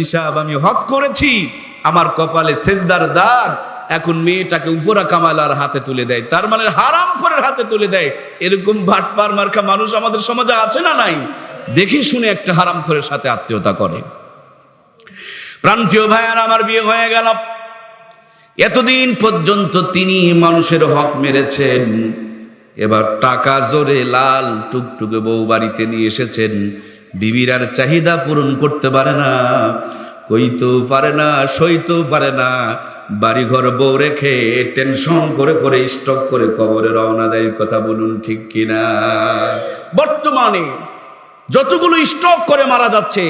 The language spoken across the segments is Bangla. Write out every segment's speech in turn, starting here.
হিসাব আমি হজ করেছি, আমার কপালে সেজদার দাগ, এখন মেয়েটাকে উপরা কামালার হাতে তুলে দেয়, তার মানে হারাম করে হাতে তুলে দেয়, এরকম ভাটপার মার্কা মানুষ আমাদের সমাজে আছে না নাই? দেখে শুনে একটা হারাম করে সাথে আত্মীয়তা করে। প্রাণপ্রিয় ভাইয়ার, আমার বিয়ে হয়ে গেল। এতদিন পর্যন্ত তিনি মানুষের হক মেরেছেন। এবার টাকা জোরে লাল টুকটুকে বউ বাড়িতে নিয়ে এসেছেন। বিবির আর চাহিদা পূরণ করতে পারে না, কইতেও পারে না, সইতেও পারে না। বাড়িঘর বউ রেখে টেনশন করে করে স্টক করে কবরে রওনা দেয়, কথা বলুন ঠিক কিনা? বর্তমানে যতগুলো স্টক করে মারা যাচ্ছে,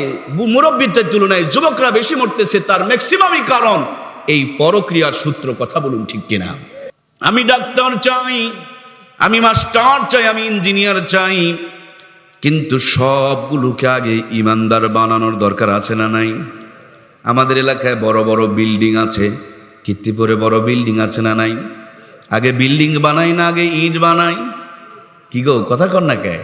মুরব্বিদের তুলনায় যুবকরা বেশি মরতেছে, তার ম্যাক্সিমামই কারণ এই পরক্রিয়ার সূত্র, কথা বলুন ঠিক কিনা? আমি ডাক্তার চাই, আমি মাস্টার চাই, আমি ইঞ্জিনিয়ার চাই। কিন্তু সবগুলোকে আগে ইমানদার বানানোর দরকার আছে না নাই? আমাদের এলাকায় বড় বড় বিল্ডিং আছে। কীর্তিপুরে বড় বিল্ডিং আছে না নাই? আগে বিল্ডিং বানাই না, আগে ইট বানাই। কি গো, কথা কর না কে?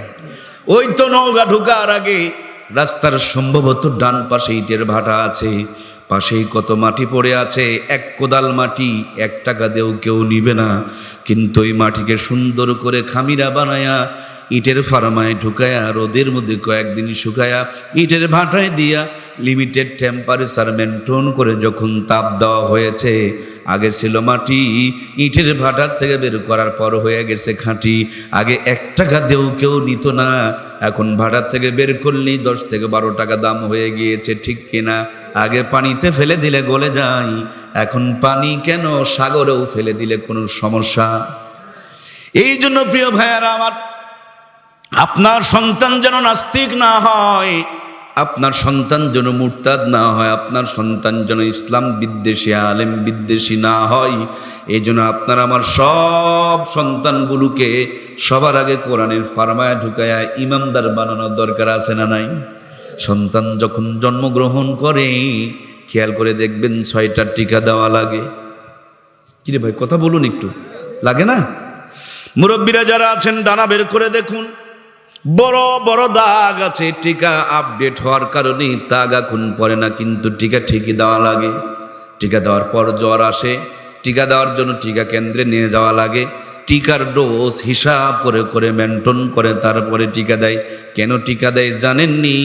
ওই তো নৌকা ঢুকার আগে রাস্তার সম্ভবত ডান পাশে ইটের ভাটা আছে। পাশেই কত মাটি পড়ে আছে। এক কোদাল মাটি, এক টাকা দিয়েও কেউ নিবে না। কিন্তু ওই মাটিকে সুন্দর করে খামিরা বানায়া ইটের ফার্মায় ঢুকায়া, রোদের মধ্যে কয়েকদিন শুকায়া, ইটের ভাটায় দিয়া লিমিটেড টেম্পারেচার মেনটেন করে যখন তাপ দেওয়া হয়েছে, আগে ছিল মাটি, ইটের ভাটার থেকে বের করার পর হয়ে গেছে খাঁটি, আগে এক টাকা দেও কেউ নিত না, এখন ভাড়ার থেকে বের করলেই দশ থেকে বারো টাকা দাম হয়ে গিয়েছে, ঠিক কিনা? আগে পানিতে ফেলে দিলে গলে যায়, এখন পানি কেন সাগরেও ফেলে দিলে কোনো সমস্যা? এই জন্য প্রিয় ভাইয়ারা, আমার আপনার সন্তান যেন নাস্তিক না হয়, আপনার সন্তান যেন মুরতাদ না হয়, আপনার সন্তান যেন ইসলাম বিদ্বেষী, আলেম বিদ্বেষী না হয়, এই জন্য আপনার আমার সব সন্তানগুলোকে সবার আগে কোরআনের ফার্মায় ঢুকায়া ইমামদার বানানোর দরকার আছে না নাই? সন্তান যখন জন্মগ্রহণ করে, খেয়াল করে দেখবেন ছয়টার টিকা দেওয়া লাগে। কিরে ভাই, কথা বলুন একটু। লাগে না? মুরব্বীরা যারা আছেন ডানা বের করে দেখুন। বড় বড় দাগ আছে, টিকা আপডেট হওয়ার কারণে দাগ এখন পড়ে না, কিন্তু টিকা ঠিকই দেওয়া লাগে। টিকা দেওয়ার পর জ্বর আসে, টিকা দেওয়ার জন্য টিকা কেন্দ্রে নিয়ে যাওয়া লাগে। টিকার ডোজ হিসাব করে করে মেনটেন করে তারপরে টিকা দেয়। কেন টিকা দেয় জানেননি?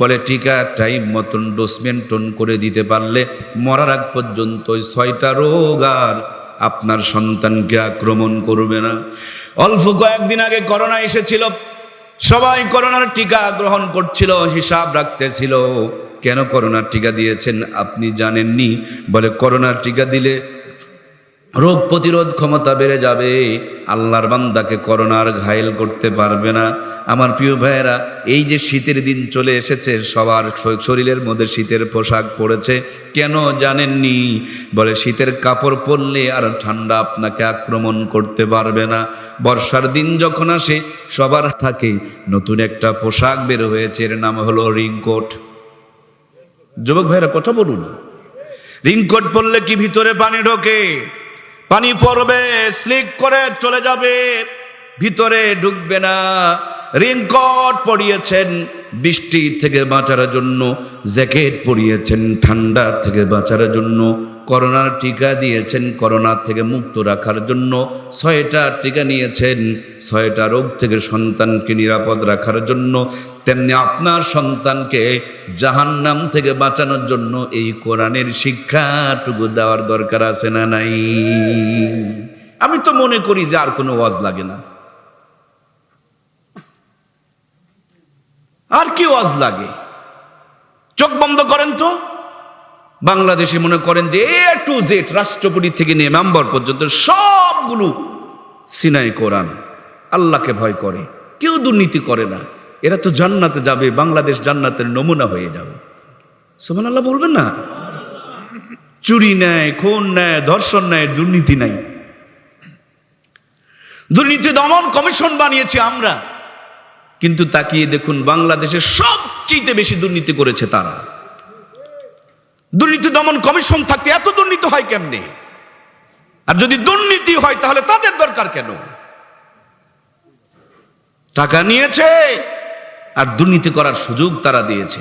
বলে টিকা টাইম মতন ডোজ মেনটেন করে দিতে পারলে মরার আগ পর্যন্ত ওই ছয়টা রোগ আর আপনার সন্তানকে আক্রমণ করবে না। অল্প কয়েকদিন আগে করোনা এসেছিল সবাই করোনার টিকা গ্রহণ করছিল, হিসাব রাখতেছিল। কেন করোনার টিকা দিয়েছেন আপনি জানেননি? বলে, করোনার টিকা দিলে রোগ প্রতিরোধ ক্ষমতা বেড়ে যাবে। আল্লাহর বান্দাকে করোনার ঘায়েল করতে পারবে না। আমার প্রিয় ভাইয়েরা, এই যে শীতের দিন চলে এসেছে, সবার শরীরের মধ্যে শীতের পোশাক পড়েছে। কেন জানেননি? বলে, শীতের কাপড় পরলে আর ঠান্ডা আপনাকে আক্রমণ করতে পারবে না। বর্ষার দিন যখন আসে, সবার থাকে নতুন একটা পোশাক বের হয়েছে, এর নাম হলো রিংকোট যুবক ভাইরা কথা বলুন। রিংকোট পরলে কি ভিতরে পানি ঢোকে? পানি পড়বে স্লিক করে চলে যাবে ভিতরে ঢুকবে না। রেনকট পরিয়েছেন, বৃষ্টি থেকে বাঁচার জন্য, জ্যাকেট পরিয়েছেন, ঠান্ডা থেকে বাঁচার জন্য, করোনার টিকা দিয়েছেন, করোনা থেকে মুক্ত রাখার জন্য ছয়টা টিকা নিয়েছেন ছয়টা রোগ থেকে সন্তানকে নিরাপদ রাখার জন্য, তেমনি আপনার সন্তানকে জাহান্নাম থেকে বাঁচানোর জন্য এই কোরআনের শিক্ষাটুকু দেওয়ার দরকার আছে না নাই? আমি তো মনে করি যে আর কোনো ওয়াজ লাগে না। আর কি ওয়াজ লাগে? চোখ বন্ধ করেন তো। বাংলাদেশে মনে করেন যে এ টু জেড রাষ্ট্রপতি থেকে নিয়ে মেম্বার পর্যন্ত সবগুলো সিনাই কোরআন। আল্লাহকে ভয় করে, কেউ দুর্নীতি করে না। এরা তো জান্নাতে যাবে, বাংলাদেশ জান্নাতের নমুনা হয়ে যাবে। সোমান আল্লাহ বলবেন না? চুরি নেয় খুন নেয় ধর্ষণ নেয় দুর্নীতি নাই। দুর্নীতি দমন কমিশন বানিয়েছি আমরা। কিন্তু তাকিয়ে দেখুন বাংলাদেশে সবচেয়ে বেশি দুর্নীতি করেছে তারা। দুর্নীতি দমন কমিশন থাকতে এত দুর্নীতি হয় কেমনে? আর যদি দুর্নীতি হয় তাহলে তাদের দরকার কেন? টাকা নিয়েছে আর দুর্নীতি করার সুযোগ তারা দিয়েছে।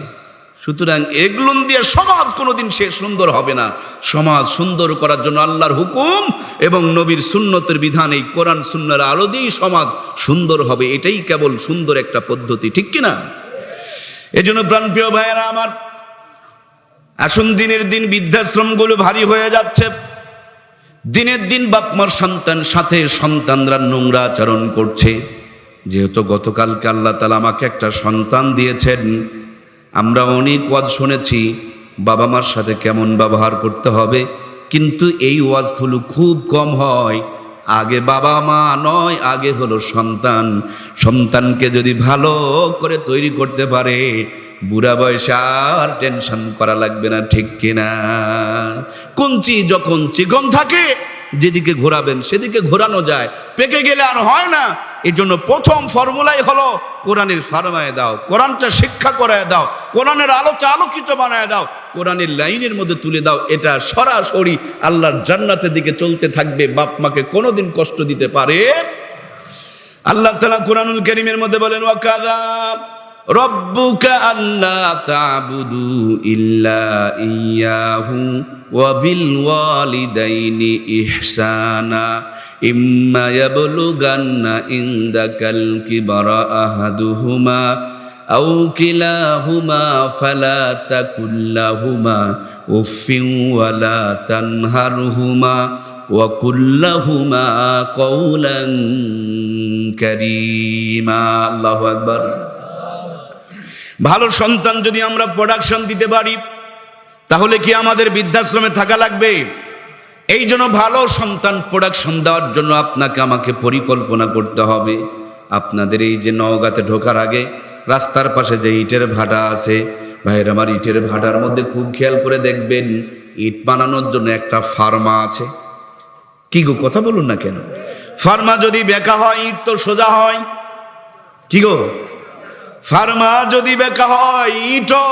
সুতরাং এগুলো দিয়ে সমাজ কোনোদিন সে সুন্দর হবে না। সমাজ সুন্দর করার জন্য আল্লাহর হুকুম এবং নবীর সুন্নতের বিধান, এই কোরআন, সুন্নার আলো দিয়েই সমাজ সুন্দর হবে। এটাই কেবল সুন্দর একটা পদ্ধতি, ঠিক কিনা? এজন্য প্রাণপ্রিয় ভাইয়েরা আমার, আসুন দিনের দিন বৃদ্ধাশ্রমগুলো ভারী হয়ে যাচ্ছে। দিনের দিন বাপমার সন্তান, সাথে সন্তানরা নোংরা আচরণ করছে। যেহেতু গতকালকে আল্লাহ তালা আমাকে একটা সন্তান দিয়েছেন আমরা অনেক ওয়াজ শুনেছি, বাবা মার সাথে কেমন ব্যবহার করতে হবে, কিন্তু এই ওয়াজগুলো খুব কম হয়। আগে বাবা মা নয়, আগে হলো সন্তান। সন্তানকে যদি ভালো করে তৈরি করতে পারে, বুড়া বয়সে আর টেনশন করা লাগবে না, ঠিক কিনা? কঞ্চি যখন চিকন থাকে, যেদিকে ঘোরাবেন সেদিকে ঘোরানো যায়। পেকে গেলে আর হয় না এই জন্য প্রথম ফর্মুলাই হলো কোরআনের ফার্মায় দাও, কোরআনটা শিক্ষা করায় দাও, কোরআনের আলোচনা আলোকিত বানায় দাও, কোরআনের লাইনের মধ্যে তুলে দাও, এটা সরাসরি আল্লাহর জান্নাতের দিকে চলতে থাকবে, বাপ মাকে কোনোদিন কষ্ট দিতে পারে আল্লাহ তালা কোরআনুল করিমের মধ্যে বলেন ওয়াকাদা রব্বুকা আল্লাহ তাবুদু ইল্লা ইয়াহু, ওয়া বিল ওয়ালিদাইনি ইহসানা। ইম্মা ইয়াবলুগান্না ইনদাকাল কিবারা আহাদুহুমা আও কিলাহুমা ফালা তাকুল লাহুমা উফিন ওয়ালা তানহারহুমা وقل لهما قولا كريما الله أكبر ভালো সন্তান যদি আমরা প্রোডাকশন দিতে পারি তাহলে কি আমাদের বৃদ্ধাশ্রমে থাকা লাগবে এই জন্য ভালো সন্তান প্রোডাকশন দেওয়ার জন্য আপনাকে আমাকে পরিকল্পনা করতে হবে। আপনাদের এই যে নওগাঁতে ঢোকার আগে রাস্তার পাশে যে ইটের ভাটা আছে, ভাইয়ের আমার ইটের ভাটার মধ্যে খুব খেয়াল করে দেখবেন, ইট বানানোর জন্য একটা ফার্মা আছে। কি গো, কথা বলুন না কেন? ফার্মা যদি বেকা হয়, ইট তো সোজা হয়। কি গো? ফার্মা যদি বেকা হয়, ইটও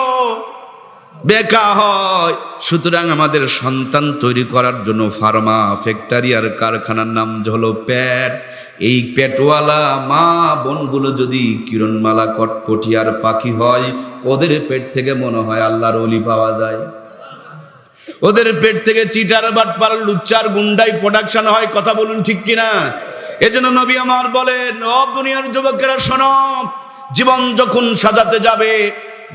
বেকা হয়। সুতরাং আমাদের সন্তান তৈরি করার জন্য ফার্মা, ফ্যাক্টরি আর কারখানার নাম হলো প্যাট। এই পেটওয়ালা মা বোনগুলো যদি কিরণমালা, কটকটি আর পাখি হয়, ওদের পেট থেকে মনে হয় আল্লাহর অলি পাওয়া যায়। ওদের পেট থেকে চিটার, বাটপার, লুচ্চার, গুন্ডাই প্রোডাকশন হয়, কথা বলুন ঠিক কিনা? এজন্য নবী আমার বলেন ও দুনিয়ার যুবকেরা শোনো, জীবন যখন সাজাতে যাবে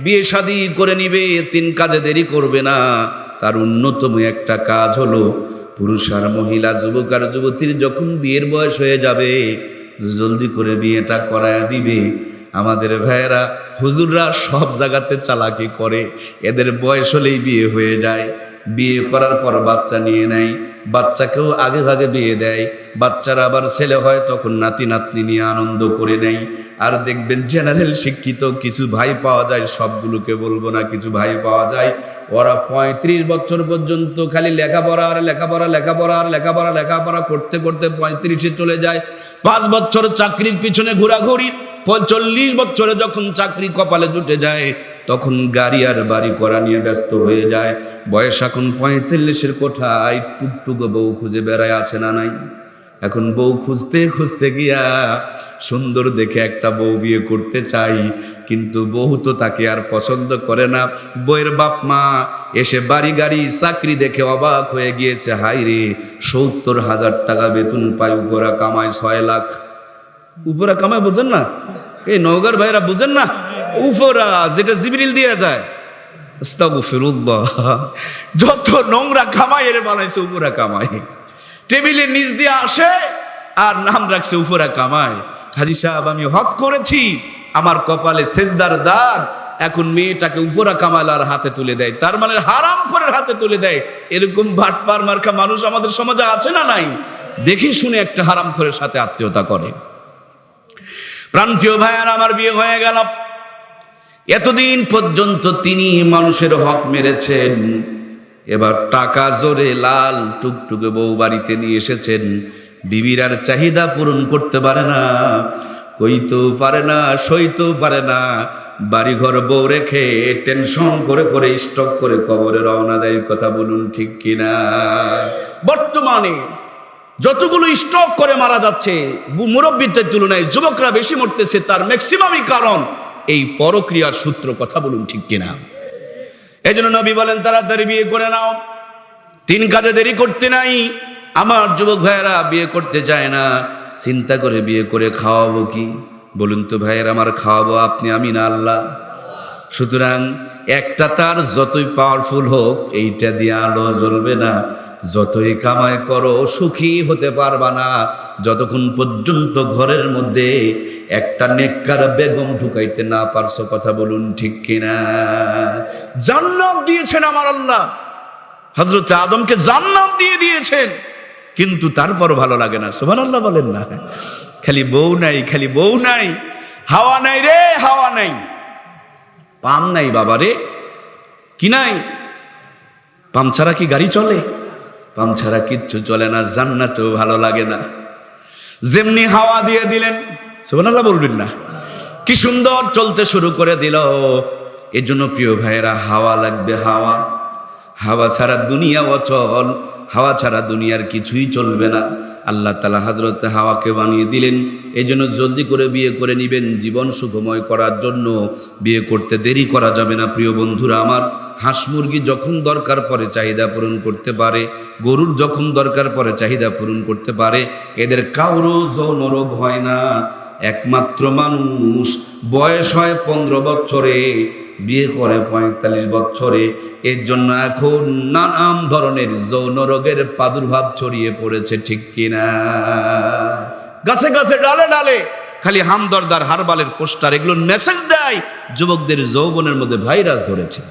বিয়ে শাদি করে নিবে, তিন কাজে দেরি করবে না। তার অন্যতম একটা কাজ হলো, পুরুষ আর মহিলা, যুবক আর যুবতীর যখন বিয়ের বয়স হয়ে যাবে, জলদি করে বিয়েটা করায় দিবে। আমাদের ভাইয়েরা, হুজুররা সব জায়গাতে চালাকি করে। এদের বয়স হলেই বিয়ে হয়ে যায়। বিয়ে করার পর বাচ্চা নিয়ে নেয়। বাচ্চাকেও আগে ভাগে বিয়ে দেয়। বাচ্চারা আবার ছেলে হয়, তখন নাতি নাতনি নিয়ে আনন্দ করে নেয়। আর দেখবেন জেনারেল শিক্ষিত, কিছু ভাই পাওয়া যায়, সবগুলোকে বলব না কিছু ভাই পাওয়া যায়। ওরা পঁয়ত্রিশ বছর পর্যন্ত খালি লেখাপড়া আর লেখাপড়া লেখাপড়া আর লেখাপড়া লেখাপড়া করতে করতে পঁয়ত্রিশে চলে যায়। পাঁচ বছর চাকরির পিছনে ঘোরাঘুরি চল্লিশ বছরে যখন চাকরি কপালে জুটে যায়, তখন গাড়ি আর বাড়ি করা নিয়ে ব্যস্ত হয়ে যায়। বয়স এখন পঁয়তাল্লিশের কোঠায়, টুকটুকো বউ খুঁজে বেড়ায় আছে না নাই? এখন বউ খুঁজতে খুঁজতে গিয়া সুন্দর দেখে একটা বউ বিয়ে করতে চাই, কিন্তু বউ তো তাকে আর পছন্দ করে না। বইয়ের বাপ মা এসে বাড়ি গাড়ি চাকরি দেখে অবাক হয়ে গিয়েছে হাই রে, সত্তর হাজার টাকা বেতন পায়, উপরা কামায় ছয় লাখ। উপরা কামায় বুঝেন না? এই নওগার ভাইরা বুঝেন না? উপরা, যেটা জিবিরিল দিয়ে যায়। যত নোংরা কামাই এর বানাইছে, উপরা কামাই। টেবিলের নিচ দিয়ে আসে আর নাম রাখছে উপরা কামায় হাজি সাহেব, আমি হজ করেছি, আমার কপালে সেজদার দাগ। এখন মেয়েটাকে উপরা কামালার হাতে তুলে দেয়। তার মানে হারাম করে হাতে তুলে দেয়। এরকম ভাটপার মার্কা মানুষ আমাদের সমাজে আছে না নাই? দেখে শুনে একটা হারাম করে সাথে আত্মীয়তা করে। প্রান্তীয় ভাইয়ার, আমার বিয়ে হয়ে গেল। এতদিন পর্যন্ত তিনি মানুষের হক মেরেছেন। এবার টাকা জোরে লাল টুকটুকে বউ বাড়িতে নিয়ে এসেছেন। বিবির আর চাহিদা পূরণ করতে পারে না। কইতেও পারে না, সইতেও পারে না। বাড়িঘর বউ রেখে টেনশন করে করে স্টক করে কবরে রওনা দেয়, কথা বলুন ঠিক কিনা? বর্তমানে যতগুলো স্টক করে মারা যাচ্ছে মুরব্বীদের তুলনায় যুবকরা বেশি মরতেছে, তার ম্যাক্সিমামই কারণ এই পরক্রিয়ার সূত্র, কথা বলুন ঠিক কিনা? এই জন্য নবী বলেন, তাড়াতাড়ি বিয়ে করে নাও। তিন কাজে দেরি করতে নাই। আমার যুবক ভাইয়েরা বিয়ে করতে চায় না। চিন্তা করে বিয়ে করে খাওয়াবো কি? বলুন তো ভাইয়ের, আমার খাওয়াবো আপনি, আমি না আল্লাহ? সুতরাং একটা তার যতই পাওয়ারফুল হোক, এইটা দিয়ে আলো জ্বলবে না। যতই কামাই করো, সুখী হতে পারবা না। যতক্ষণ পর্যন্ত ঘরের মধ্যে একটা নেককার বেগম ঢুকাইতে না পারছ, কথা বলুন ঠিক কিনা? জান্নাত দিয়েছেন আমার আল্লাহ। হজরত আদমকে জান্নাত দিয়ে দিয়েছেন। কিন্তু তারপরও ভালো লাগে না সুমান আল্লাহ বলেন না। খালি বউ নাই, খালি বউ নাই। হাওয়া নাই রে, হাওয়া নাই। পাম নাই বাবা রে। কি নাই? পাম ছাড়া কি গাড়ি চলে? পাম ছাড়া কিচ্ছু চলে না, জান্নাতেও ভালো লাগে না। যেমনি হাওয়া দিয়ে দিলেন, সুবহানাল্লাহ বলবেন না। কি সুন্দর চলতে শুরু করে দিল। এর জন্য প্রিয় ভাইয়েরা, হাওয়া লাগবে হাওয়া। হাওয়া ছাড়া দুনিয়া অচল। হাওয়া ছাড়া দুনিয়ার কিছুই চলবে না। আল্লাহ তালা হাজরতে হাওয়াকে বানিয়ে দিলেন। এই জন্য জলদি করে বিয়ে করে নিবেন। জীবন সুখময় করার জন্য বিয়ে করতে দেরি করা যাবে না, প্রিয় বন্ধুরা আমার। হাঁস মুরগি যখন দরকার পড়ে, চাহিদা পূরণ করতে পারে। গরুর যখন দরকার পড়ে, চাহিদা পূরণ করতে পারে। এদের কারও যৌন রোগ হয় না। একমাত্র মানুষ বয়স হয় পনেরো বছরে। বিয়ে করে পঁয়তাল্লিশ বছরে এর জন্য এখন নানান ধরনের যৌন রোগের প্রাদুর্ভাব ছড়িয়ে পড়েছে, ঠিক কিনা? গাছে গাছে, ডালে ডালে, খালি হামদরদার হারবালের পোস্টার, এগুলো মেসেজ দেয় যুবকদের যৌবনের মধ্যে ভাইরাস ধরেছে।